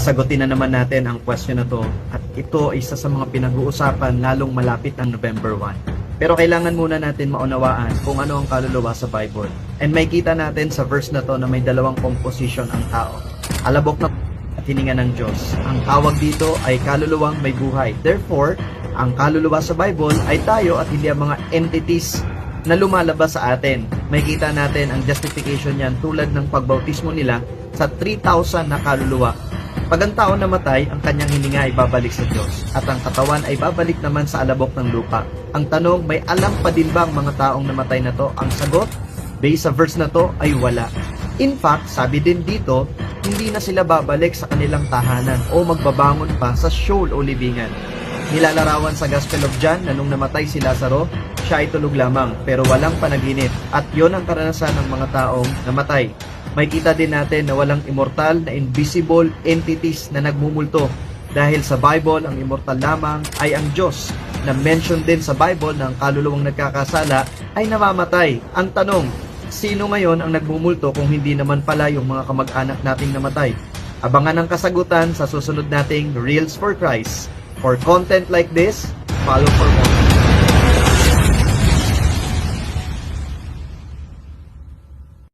Sasagutin na naman natin ang question na to at ito ay isa sa mga pinag-uusapan lalong malapit ang November 1. Pero kailangan muna natin maunawaan kung ano ang kaluluwa sa Bible. And may kita natin sa verse na to na may dalawang composition ang tao. Alabok na at hininga ng Diyos. Ang tawag dito ay kaluluwang may buhay. Therefore, ang kaluluwa sa Bible ay tayo at hindi ang mga entities na lumalabas sa atin. May kita natin ang justification niyan tulad ng pagbautismo nila sa 3,000 na kaluluwa. Pag ang tao namatay, ang kanyang hininga ay babalik sa Diyos at ang katawan ay babalik naman sa alabok ng lupa. Ang tanong, may alam pa din ba ang mga taong namatay na to? Ang sagot, based sa verse na to, ay wala. In fact, sabi din dito, hindi na sila babalik sa kanilang tahanan o magbabangon pa sa shoal o libingan. Nilalarawan sa Gospel of John na nung namatay si Lazaro, siya ay tulog lamang pero walang panaginip at yon ang karanasan ng mga taong namatay. May kita din natin na walang immortal na invisible entities na nagmumulto dahil sa Bible ang immortal lamang ay ang Diyos na mention din sa Bible na ang kaluluwang nagkakasala ay namamatay. Ang tanong, sino ngayon ang nagmumulto kung hindi naman pala yung mga kamag-anak nating namatay? Abangan ang kasagutan sa susunod nating Reels for Christ. For content like this, follow for more.